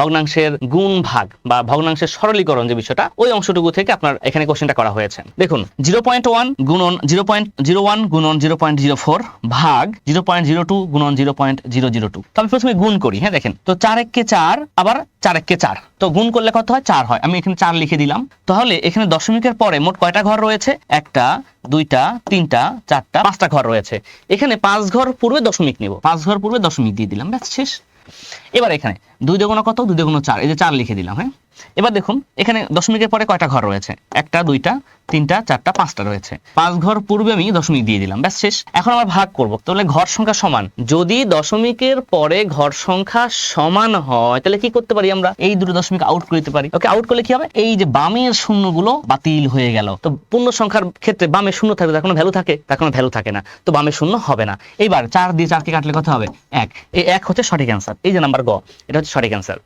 ভগ্নাংশের গুণ ভাগ বা ভগ্নাংশের সরলীকরণ যে বিষয়টা, ওই অংশটুকু থেকে আপনার এখানে কোশ্চেনটা করা হয়েছে। দেখুন জিরো পয়েন্ট ওয়ান গুণন জিরো পয়েন্ট জিরো ওয়ান গুণন জিরো পয়েন্ট জিরো ফোর ভাগ জিরো পয়েন্ট জিরো টু গুণন zero point zero zero two তো আমি প্রথমে গুণ করি হ্যাঁ দেখেন, তো চার এককে চার, আবার চার এককে চার। তো গুণ করলে কত হয়? চার হয়। আমি এখানে চার লিখে দিলাম। তাহলে এখানে দশমিকের পরে মোট কয়টা ঘর রয়েছে? একটা, দুইটা, তিনটা, চারটা, পাঁচটা ঘর রয়েছে। এখানে পাঁচ ঘর পূর্বে দশমিক নিব। পাঁচ ঘর পূর্বে দশমিক দিয়ে দিলাম। ব্যাস, শেষ। এবার এখানে দুই দুগুণ কত? দুই দুগুণ চার। এই যে চার লিখে দিলাম হ্যাঁ? এবার দেখুন, এখানে দশমিকের পরে কয়টা ঘর রয়েছে? একটা, দুইটা, তিনটা, চারটা, পাঁচটা রয়েছে। পাঁচ ঘর পূর্বে আমি দশমিক দিয়ে দিলাম, ব্যাস শেষ। এখন আমার ভাগ করব, তাহলে ঘর সংখ্যা সমান। যদি দশমিকের পরে ঘর সংখ্যা সমান হয়, তাহলে কি করতে পারি আমরা? এই দুটো দশমিক আউট করতে পারি। ওকে আউট করলে কি হবে? এই যে বামের শূন্যগুলো বাতিল হয়ে গেল। তো পূর্ণ সংখ্যার ক্ষেত্রে বামে শূন্য থাকবে তার কোনো ভ্যালু থাকে? তার কোনো ভ্যালু থাকে না। তো বামে শূন্য হবে না। এইবার চার দিয়ে চারকে কাটলে কত হবে? এক। এই এক হচ্ছে সঠিক অ্যান্সার এই যে নাম্বার গ, এটা হচ্ছে সঠিক অ্যান্সার